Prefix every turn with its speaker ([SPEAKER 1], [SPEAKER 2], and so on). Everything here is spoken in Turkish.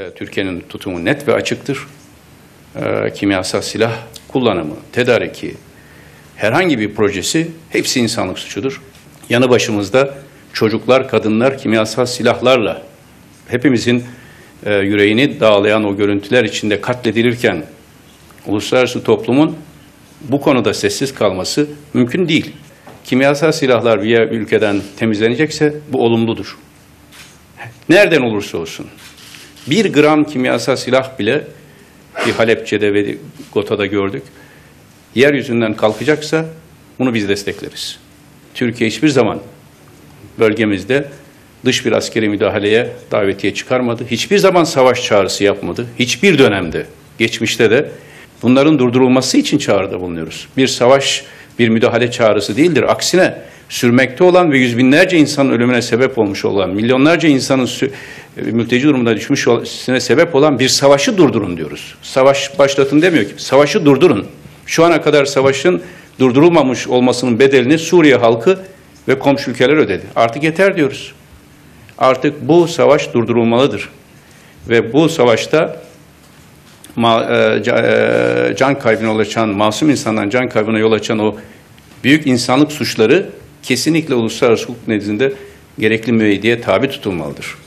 [SPEAKER 1] E, Türkiye'nin tutumu net ve açıktır. E, kimyasal silah kullanımı, tedariki, herhangi bir projesi hepsi insanlık suçudur. Yanı başımızda çocuklar, kadınlar kimyasal silahlarla hepimizin e, yüreğini dağlayan o görüntüler içinde katledilirken uluslararası toplumun bu konuda sessiz kalması mümkün değil. Kimyasal silahlar bir ülkeden temizlenecekse bu olumludur. Nereden olursa olsun. Bir gram kimyasal silah bile bir Halepçe'de ve Gota'da gördük. Yeryüzünden kalkacaksa bunu biz destekleriz. Türkiye hiçbir zaman bölgemizde dış bir askeri müdahaleye davetiye çıkarmadı. Hiçbir zaman savaş çağrısı yapmadı. Hiçbir dönemde, geçmişte de bunların durdurulması için çağrıda bulunuyoruz. Bir savaş, bir müdahale çağrısı değildir. Aksine sürmekte olan ve yüz binlerce insanın ölümüne sebep olmuş olan, milyonlarca insanın e, mülteci durumuna düşmüş olmasına sebep olan bir savaşı durdurun diyoruz. Savaş başlatın demiyor ki, savaşı durdurun. Şu ana kadar savaşın durdurulmamış olmasının bedelini Suriye halkı ve komşu ülkeler ödedi. Artık yeter diyoruz. Artık bu savaş durdurulmalıdır. Ve bu savaşta e, e, can kaybına yol açan, masum insandan can kaybına yol açan o büyük insanlık suçları kesinlikle uluslararası hukuk nezdinde gerekli müeyyideye tabi tutulmalıdır.